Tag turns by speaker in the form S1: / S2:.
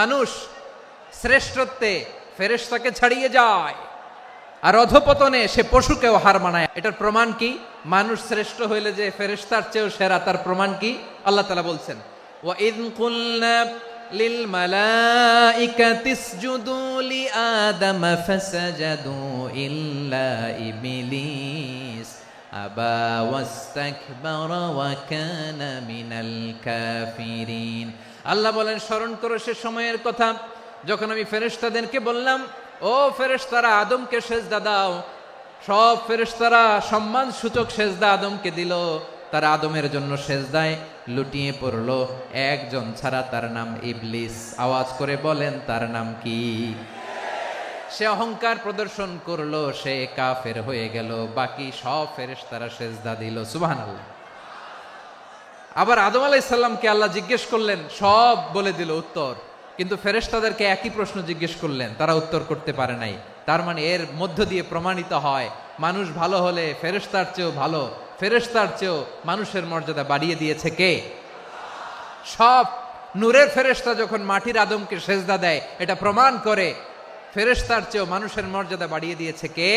S1: মানুষ শ্রেষ্ঠত্বে ফেরেশতাকে ছাড়িয়ে যায় আর অধপতনে সে পশুকেও হার মানায় এটার প্রমাণ কি মানুষ শ্রেষ্ঠ হইলে যে ফেরেশতার চেয়েও সেরা তার প্রমাণ কি আল্লাহ তালা বলছেন وَإِذْ قُلْنَا لِلْمَلَائِكَةِ اسْجُدُوا لِآدَمَ فَسَجَدُوا إِلَّا إِبْلِيسَ أَبَى وَاسْتَكْبَرَ وَكَانَ مِنَ الْكَافِرِينَ আল্লাহ বলেন, স্মরণ করো সে সময়ের কথা। যখন আমি ফেরেশতাদেরকে বললাম, ও ফেরেশতারা, আদমকে সেজদা দাও। সব ফেরেশতারা সম্মান সূচক সেজদা আদমকে দিল। তারা আদমের জন্য সেজদায় লুটিয়ে পড়ল। একজন ছাড়া তার নাম ইবলিস। আওয়াজ করে বলেন, তার নাম কি? সে অহংকার প্রদর্শন করল, সে কাফের হয়ে গেল। বাকি সব ফেরেশতারা সেজদা দিল। সুবহানাল্লাহ। আবার আদম আলাইসাল্লামকে আল্লাহ জিজ্ঞেস করলেন, সব বলে দিল উত্তর। কিন্তু ফেরেশতাদেরকে একই প্রশ্ন জিজ্ঞেস করলেন, তারা উত্তর করতে পারে নাই। তার মানে এর মধ্য দিয়ে প্রমাণিত হয়, মানুষ ভালো হলে ফেরেশতার চেয়েও ভালো, ফেরেশতার চেয়েও মানুষের মর্যাদা বাড়িয়ে দিয়েছে কে? সব নূরের ফেরেশতা যখন মাটির আদমকে সেজদা দেয়, এটা প্রমাণ করে ফেরেশতার চেয়েও মানুষের মর্যাদা বাড়িয়ে দিয়েছে কে?